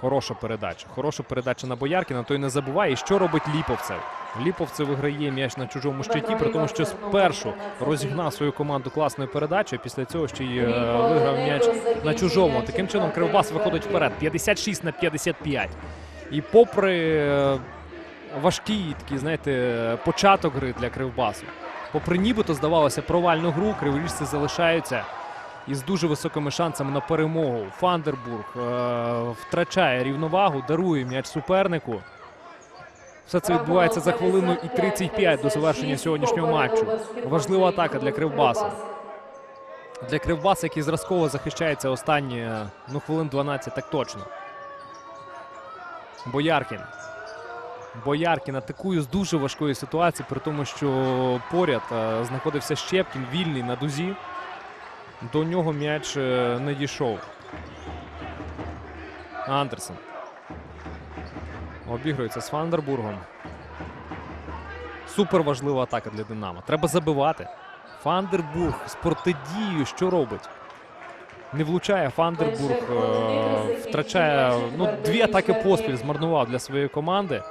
Хороша передача. Хороша передача на Бояркіна. Той не забуває. І що робить Ліповцев? Ліповцев виграє м'яч на чужому щиті, при тому, що спершу розігнав свою команду класною передачею. Після цього ще й е, виграв м'яч на чужому. Таким чином Кривбас виходить вперед. 56 на 55. І попри е, важкий такий, знаєте, початок гри для Кривбасу. Попри нібито здавалося провальну гру, криворіжці залишаються із дуже високими шансами на перемогу. Фандербург е, втрачає рівновагу, дарує м'яч супернику. Все це відбувається за хвилину і 35 до завершення сьогоднішнього матчу. Важлива атака для Кривбаса. Для Кривбаса, який зразково захищається останні ну, хвилин 12, так точно. Бояркін. Бояркін атакує з дуже важкої ситуації, при тому, що поряд е, знаходився Щепкін, вільний на дузі. До нього м'яч не дійшов. Андерсон. Обігрується з Фандербургом. Супер важлива атака для Динамо. Треба забивати. Фандербург з протидією що робить? Не влучає Фандербург, е, втрачає ну, дві атаки поспіль змарнував для своєї команди.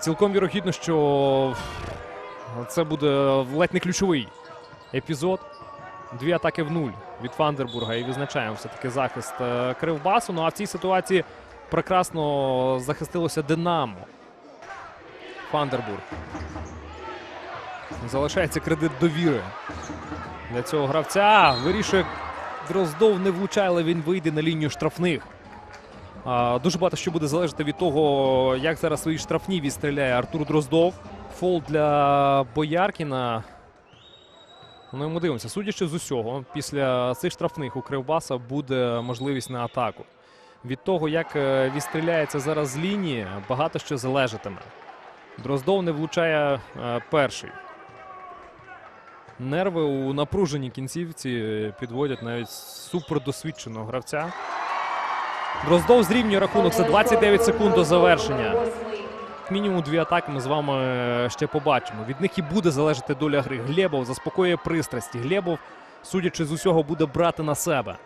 Цілком вірогідно, що це буде ледь не ключовий епізод. Дві атаки в нуль від Фандербурга і відзначаємо все-таки захист е, Кривбасу. Ну а в цій ситуації прекрасно захистилося Динамо. Фандербург. Залишається кредит довіри для цього гравця. Вирішує Дроздов не влучає, але він вийде на лінію штрафних. Дуже багато що буде залежати від того, як зараз свої штрафні відстріляє Артур Дроздов. Фол для Бояркіна. Ну, і ми дивимося. Судячи з усього, після цих штрафних у Кривбаса буде можливість на атаку. Від того, як е, відстріляється зараз з лінії, багато що залежатиме. Дроздов не влучає е, перший. Нерви у напруженій кінцівці підводять навіть супердосвідченого гравця. Дроздов зрівнює рахунок. Це 29 секунд до завершення. Мінімум дві атаки ми з вами е, ще побачимо. Від них і буде залежати доля гри. Глебов заспокоює пристрасті. Глебов, судячи з усього, буде брати на себе.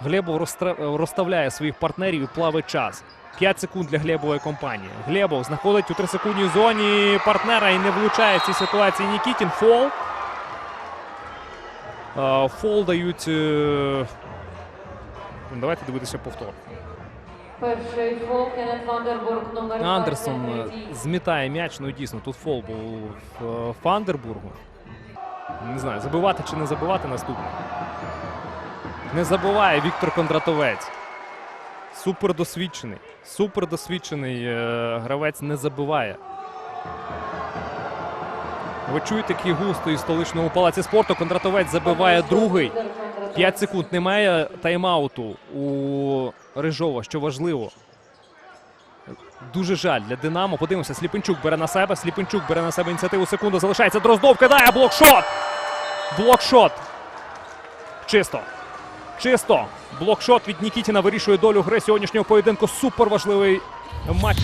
Глебов розставляє своїх партнерів і плавить час. 5 секунд для Глебової компанії. Глебов знаходить у 3-секундній зоні партнера і не влучає в цій ситуації Нікітін. Фол. Е, Фол дають. е, Давайте дивитися повтор. Перший фол Кеннет Вандербург, номер Андерсон 23. е, змітає м'яч. Ну дійсно, тут фол був в е, Фандербургу. Не знаю, забивати чи не забивати наступне. Не забуває Віктор Кондратовець. Супер досвідчений. Супер досвідчений е, гравець не забиває. Ви чуєте, який густо із столичному палаці спорту. Кондратовець забиває другий. 5 секунд. Немає тайм-ауту у Рижова, що важливо. Дуже жаль для Динамо. Подивимося, Сліпенчук бере на себе. Сліпенчук бере на себе ініціативу. Секунду залишається. Дроздов кидає блокшот. Блокшот. Чисто. Чисто. Блокшот від Нікітіна вирішує долю гри сьогоднішнього поєдинку. Супер важливий матч.